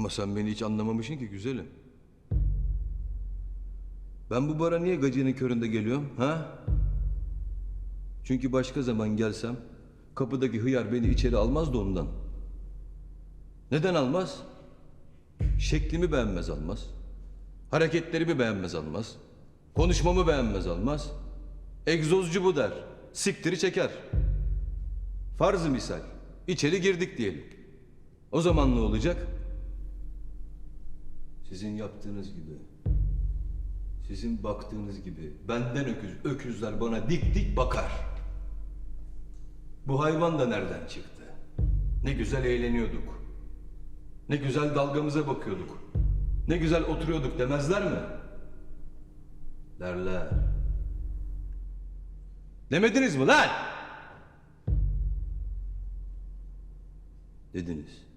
Ama sen beni hiç anlamamışsın ki güzelim. Ben bu bara niye gacının köründe geliyorum ha? Çünkü başka zaman gelsem kapıdaki hıyar beni içeri almaz da ondan. Neden almaz? Şeklimi beğenmez almaz. Hareketlerimi beğenmez almaz. Konuşmamı beğenmez almaz. Egzozcu bu der. Siktiri çeker. Farzı misal. içeri girdik diyelim. O zaman ne olacak? Sizin yaptığınız gibi. Sizin baktığınız gibi. Benden öküz, öküzler bana dik dik bakar. Bu hayvan da nereden çıktı? Ne güzel eğleniyorduk. Ne güzel dalgamıza bakıyorduk. Ne güzel oturuyorduk demezler mi? Derler. Demediniz mi lan? Dediniz.